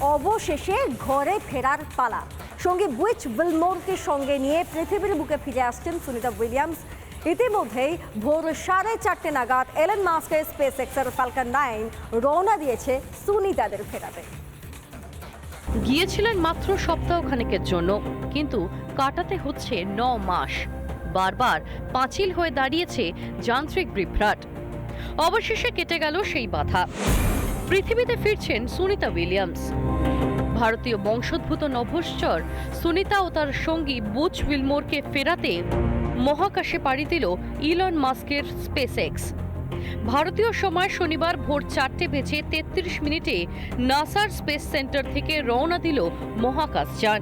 অবশেষে ঘরে ফেরার পালা। সঙ্গে বুইচ উইলমোরকে সঙ্গে নিয়ে পৃথিবীর বুকে ফিরে আসছেন সুনিতা উইলিয়ামস। ইতিমধ্যেই ভোর সাড়ে চারটে নাগাদ এলেন মাস্কের স্পেস এক্সের ফালকন নাইন রওনা দিয়েছে সুনিতাদের ফেরাতে। গিয়েছিলেন মাত্র সপ্তাহখানেকের জন্য, কিন্তু কাটাতে হচ্ছে ন মাস। বারবার পাঁচিল হয়ে দাঁড়িয়েছে যান্ত্রিক বিভ্রাট। অবশেষে কেটে গেল সেই বাধা। পৃথিবীতে ফিরছেন সুনিতা উইলিয়ামস। ভারতীয় বংশোদ্ভূত নভশ্চর, সুনিতা ও তার সঙ্গী বুচ উইলমোরকে ফেরাতে মহাকাশে পাড়ি দিল ইলন মাস্কের স্পেস এক্স ভারতীয় সময় শনিবার ভোর চারটে বেজে তেত্রিশ মিনিটে নাসার স্পেস সেন্টার থেকে রওনা দিল মহাকাশযান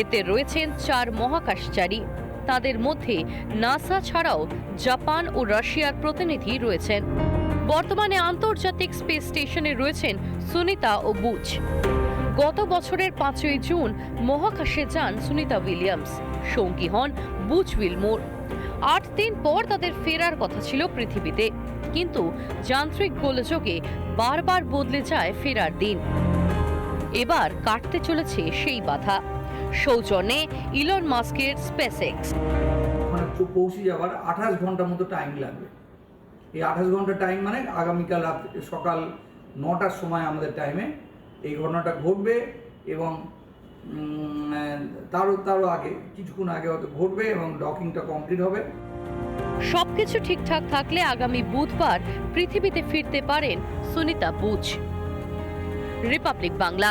এতে রয়েছেন চার মহাকাশচারী। তাদের মধ্যে নাসা ছাড়াও জাপান ও রাশিয়ার প্রতিনিধি রয়েছেন। বর্তমানে আন্তর্জাতিক স্পেস স্টেশনে রয়েছেন সুনিতা ও বুচ। গত বছরের পাঁচই জুন মহাকাশে যান সুনিতা উইলিয়ামস। সঙ্গী হন বুচ উইলমোর। আট দিন পর তাদের ফেরার কথা ছিল পৃথিবীতে। কিন্তু যান্ত্রিক গোলযোগে বারবার বদলে যায় ফেরার দিন। এবার কাটতে চলেছে সেই বাধা। সৌজন্যে ইলন মাস্কের স্পেসএক্স। ওখানে চো- পৌঁছে যাওয়ার আঠাশ ঘণ্টার মতো টাইম লাগবে। এই আঠাশ ঘণ্টা টাইম মানে আগামীকাল রাত, সকাল নটার সময় আমাদের টাইমে এই ঘটনাটা ঘটবে এবং তারও তারও আগে, কিছুক্ষণ আগে হয়তো ঘটবে এবং ডকিংটা কমপ্লিট হবে। সবকিছু ঠিকঠাক থাকলে আগামী বুধবার পৃথিবীতে ফিরতে পারেন সুনিতা বুচ রিপাবলিক বাংলা।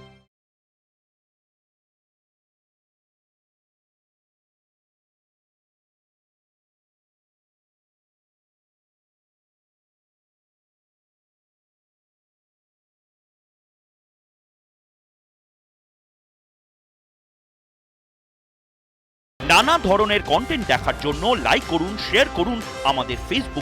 নানা ধরনের কন্টেন্ট দেখার জন্য লাইক করুন শেয়ার করুন আমাদের ফেসবুক